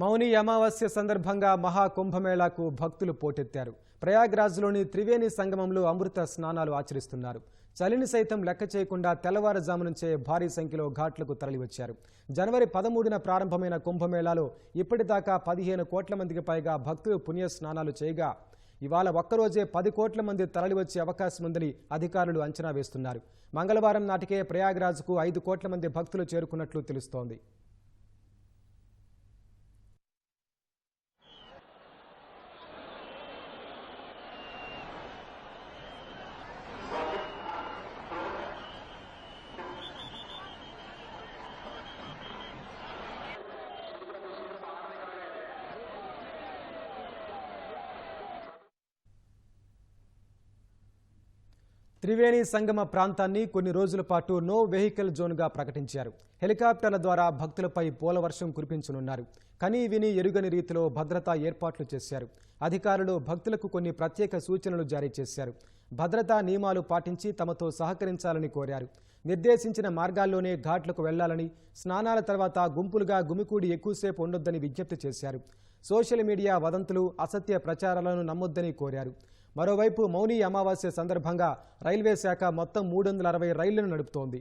మౌని అమావాస్య సందర్భంగా మహాకుంభమేళాకు భక్తులు పోటెత్తారు. ప్రయాగ్రాజ్లోని త్రివేణి సంగమంలో అమృత స్నానాలు ఆచరిస్తున్నారు. చలిని సైతం లెక్క చేయకుండా తెల్లవారుజాము నుంచే భారీ సంఖ్యలో ఘాట్లకు తరలివచ్చారు. జనవరి పదమూడున ప్రారంభమైన కుంభమేళాలో ఇప్పటిదాకా పదిహేను కోట్ల మందికి పైగా భక్తులు పుణ్య స్నానాలు చేయగా ఇవాళ ఒక్కరోజే పది కోట్ల మంది తరలివచ్చే అవకాశం ఉందని అధికారులు అంచనా వేస్తున్నారు. మంగళవారం నాటికే ప్రయాగ్రాజ్కు ఐదు కోట్ల మంది భక్తులు చేరుకున్నట్లు తెలుస్తోంది. త్రివేణి సంగమ ప్రాంతాన్ని కొన్ని రోజుల పాటు నో వెహికల్ జోన్గా ప్రకటించారు. హెలికాప్టర్ల ద్వారా భక్తులపై పోలవర్షం కురిపించనున్నారు. కనీ విని ఎరుగని రీతిలో భద్రతా ఏర్పాట్లు చేశారు. అధికారులు భక్తులకు కొన్ని ప్రత్యేక సూచనలు జారీ చేశారు. భద్రతా నియమాలు పాటించి తమతో సహకరించాలని కోరారు. నిర్దేశించిన మార్గాల్లోనే ఘాట్లకు వెళ్ళాలని స్నానాల తర్వాత గుంపులుగా గుమికూడి ఎక్కువసేపు ఉండొద్దని విజ్ఞప్తి చేశారు. సోషల్ మీడియా వదంతులు అసత్య ప్రచారాలను నమ్మొద్దని కోరారు. మరోవైపు మౌని అమావాస్య సందర్భంగా రైల్వే శాఖ మొత్తం మూడు వందల అరవై రైళ్ళను నడుపుతోంది.